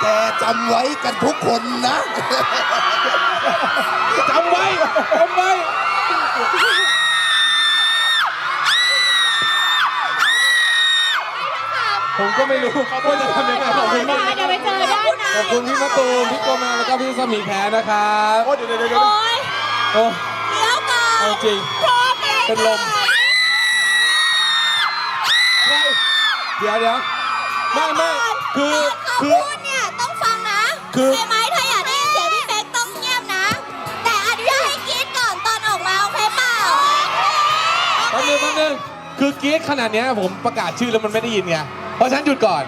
แต่จำไว้กันทุกคนนะจำไว้จำไว้ ผมก็ไม่รู้ว่าจะทำยังไงขอบคุณมากเดี๋ยวไปเจอด้านในขอบคุณพี่มะตูมพี่โกมาแล้วก็พี่สมีแพรนะครับโอ้เดี๋ยวเดี๋ยวเดี๋ยวโอ้ยโอ้เดี๋ยวก่อนเอาจริงพร้อมเลยเป็นลมไม่เดี๋ยวเดี๋ยวไม่ไม่คือเขาคืพูอ คือใช่ไหมถ้าอยากได้ยินเสียงพี่เป๊กต้องเงียบนะ แต่อนุญาตให้กรีดก่อนตอนออกมาโอเคเปล่าแป๊บนึงแป๊บนึงคือกรี๊ดขนาดเนี้ยผมประกาศชื่อแล้วมันไม่ได้ยินไง เพราะฉะนันหยุดก่อน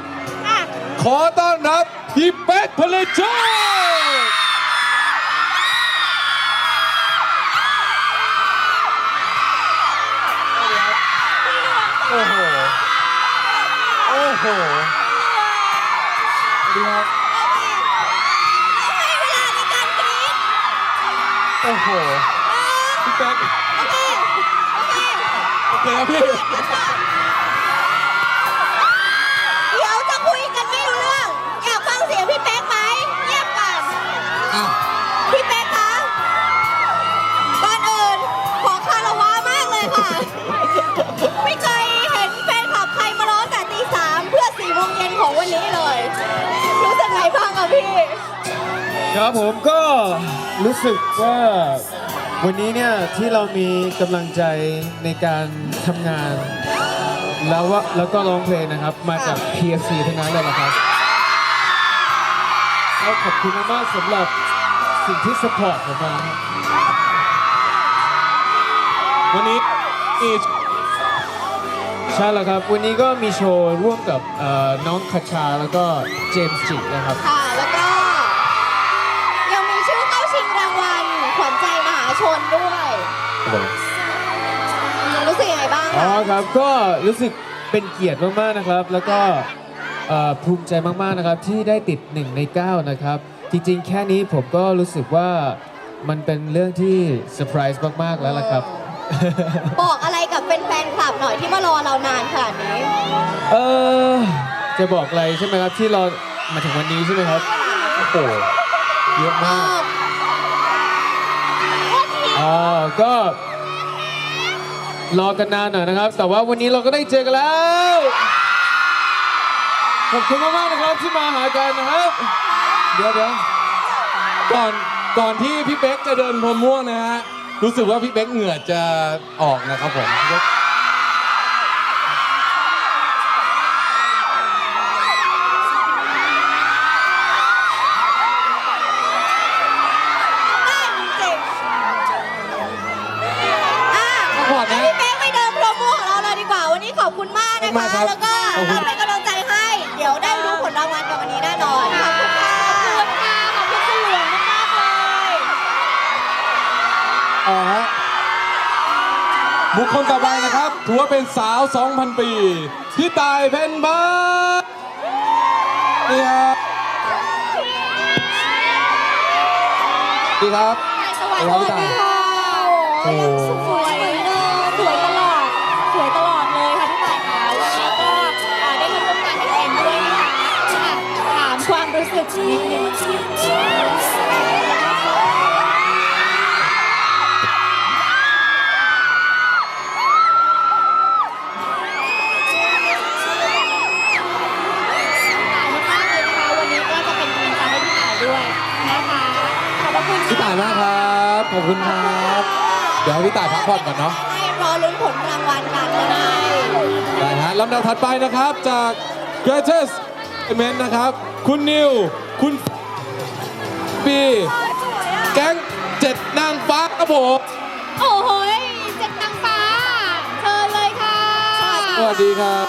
อะขอต้อนรับพี่เป๊กผลิตโชค โอ้โห โอ้โหสวัสดีครับ โอ้โหพี่เป๊กโอเคโอเคโอเคครับพี่เดี๋ยวจะคุยกันไม่รู้เรื่อง อยากฟังเสียงพี่เป๊กไหมเงียบก่อนอะพี่เป๊กคะก่อนอื่นขอคารวะมากเลยค่ะ ไม่เคยเห็นแฟนคลับใครมาร้องแต่ตีสามเพื่อสี่โมงเย็นของวันนี้เลย รู้สึกไงบ้างอะพี่ ครับผมก็รู้สึกว่าวันนี้เนี่ยที่เรามีกำลังใจในการทำงาน แล้วว่าแล้วก็ร้องเพลงนะครับ มาจาก PFC ทั้งนั้นเลยนะครับแล้วขอบคุณมากๆสำหรับสิ่งที่สปอร์ตผมมาครับวันนี้มีใช่แล้วครับ วันนี้ก็มีโชว์ร่วมกับเอ่อน้องคชาแล้วก็เจมส์จินะครับ ค่ะ รู้สึกยังไงบ้างอ๋อคะครับก็รู้สึกเป็นเกียรติมากๆนะครับ แล้วก็เอ่อภูมิใจมากๆนะครับที่ได้ติด 1 ใน 9 นะครับ จริงๆ แค่นี้ผมก็รู้สึกว่ามันเป็นเรื่องที่เซอร์ไพรส์มากๆแล้วล่ะครับ บอกอะไรกับแฟนๆคลับหน่อยที่มารอเรานานขนาดนี้เออจะบอกอะไรใช่ไหมครับที่เรามาถึงวันนี้ใช่ไหมครับโอ้โหเยอะมากอ่าก็รอกันนานหน่อยนะครับ แต่ว่าวันนี้เราก็ได้เจอกันแล้ว ขอบคุณมากๆนะครับที่มาหากันนะครับ เดี๋ยวเดี๋ยวก่อนก่อนที่พี่เป๊กจะเดินพรมม่วงนะฮะรู้สึกว่าพี่เป๊กเหงื่อจะออกนะครับผม มากนะมากคะครับแล้วก็ขอบคุณ เราเป็นกำลังใจให้ เดี๋ยวได้รู้ผลรางวัลกันวันนี้แน่นอนขอบคุณค่ะขอบคุณค่ะขอบคุณคุณหลวงมากๆเลยอ่าฮะบุคคลต่อไปนะครับ ถือว่าเป็นสาว 2,000 ปีพี่ตายเพนบ้านนี่ครับดีครับ สวัสดีค่ะโอ้โห สวย พี่ต่ายด้วยนะคะขอบพระคุณพี่ตายมากครับ ขอบคุณครับ เดี๋ยวให้พี่ตายพักผ่อนก่อนเนาะ ให้รอลุ้นผลรางวัลกันเลยได้ฮะลำดับถัดไปนะครับจาก Greatest Element นะครับ คุณนิว คุณปีแก๊งเจ็ดนางฟ้าครับผมโอ้โหเจ็ดนางฟ้าเชิญเลยค่ะ สวัสดีครับ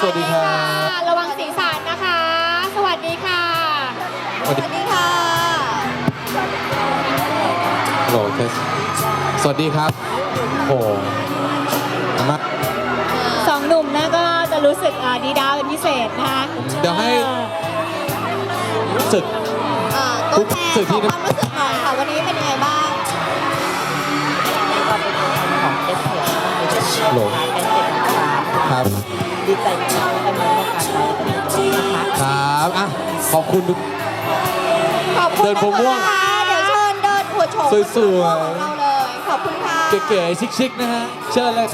สวัสดีครับ ระวังสีสันนะคะ สวัสดีค่ะ สวัสดีค่ะโหลเทสสวัสดีครับโอ้โหมาสองหนุ่มนะก็จะรู้สึกอ่าดีดาวเป็นพิเศษนะคะ เดี๋ยวให้ ศึกอ่าตัวแทนสื่อที่ ของความรู้สึกหน่อยค่ะวันนี้เป็นยังไงบ้าง ของเอสเทียโหลเป็นเจ็ดนะคะครับ ดีใจมากที่ได้มาร่วมงานไลฟ์กันในวันนี้นะคะ ครับอะขอบคุณทุก ขอบคุณเดินผมม่วงนะคะเดี๋ยวเชิญเดินอวดโฉมสวยๆ ของเราเลย ขอบคุณค่ะ เก๋ๆชิคๆนะฮะ เชิญเลย